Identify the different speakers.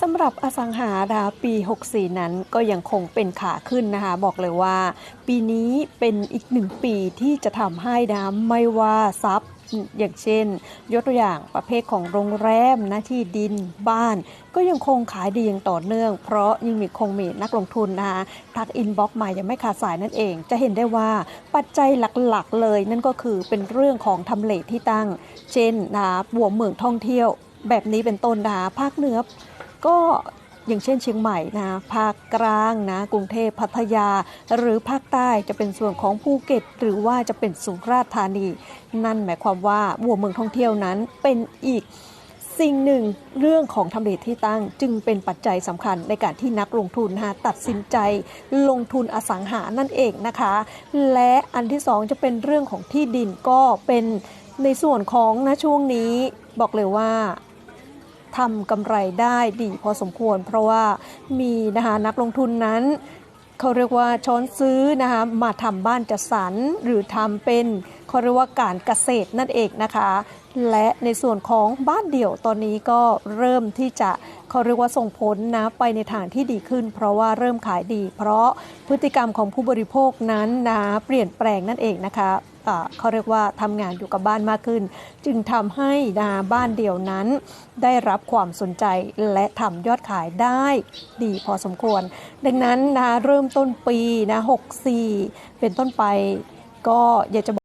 Speaker 1: สำหรับอสังหาดาปี 64 นั้นก็ยังคงเป็นขาขึ้นนะคะ บอกเลยว่า ปีนี้เป็นอีกหนึ่งปีที่จะทำให้นะไม่ว่าทรัพย์อย่างเช่น ยกตัวอย่างประเภทของโรงแรมนะที่ดินบ้าน ก็ยังคงขายดีอย่างต่อเนื่อง เพราะยังมีคงมีนักลงทุนนะคะทักอินบ็อกมายังไม่ขาดสายนั่นเอง จะเห็นได้ว่าปัจจัยหลักๆเลย นั่นก็คือเป็นเรื่องของทำเลที่ตั้ง เช่นนะคะหัวเมืองท่องเที่ยว แบบนี้เป็นต้นนะคะภาคเหนือ ก็อย่างเช่นเชียงใหม่นะภาคกลางนะกรุงเทพพัทยา หรือภาคใต้จะเป็นส่วนของภูเก็ต หรือว่าจะเป็นสุราษฎร์ธานี นั่นหมายความว่าหัวเมืองท่องเที่ยวนั้นเป็นอีกสิ่งหนึ่งเรื่องของทำเลที่ตั้งจึงเป็นปัจจัยสำคัญในการที่นักลงทุนนะตัดสินใจลงทุนอสังหานั่นเองนะคะ และอันที่สองจะเป็นเรื่องของที่ดินก็เป็นในส่วนของนะช่วงนี้บอกเลยว่า ทำกำไรได้ดีพอสมควร เพราะว่ามีนะคะนักลงทุนนั้นเขาเรียกว่าช้อนซื้อนะคะมาทำบ้านจัดสรรหรือทำเป็นเขาเรียกว่าการเกษตรนั่นเองนะคะ และในส่วนของบ้านเดี่ยวตอนนี้ก็เริ่มที่จะเขาเรียกว่าส่งผลนะไปในทางที่ดีขึ้น เพราะว่าเริ่มขายดี เพราะพฤติกรรมของผู้บริโภคนั้นนะเปลี่ยนแปลงนั่นเองนะคะ เขาเรียกว่าทำงานอยู่กับบ้านมากขึ้น จึงทำให้นาบ้านเดียวนั้น ได้รับความสนใจและทำยอดขายได้ดีพอสมควร ดังนั้นนาเริ่มต้นปีนะ64 เป็นต้นไปก็อยากจะ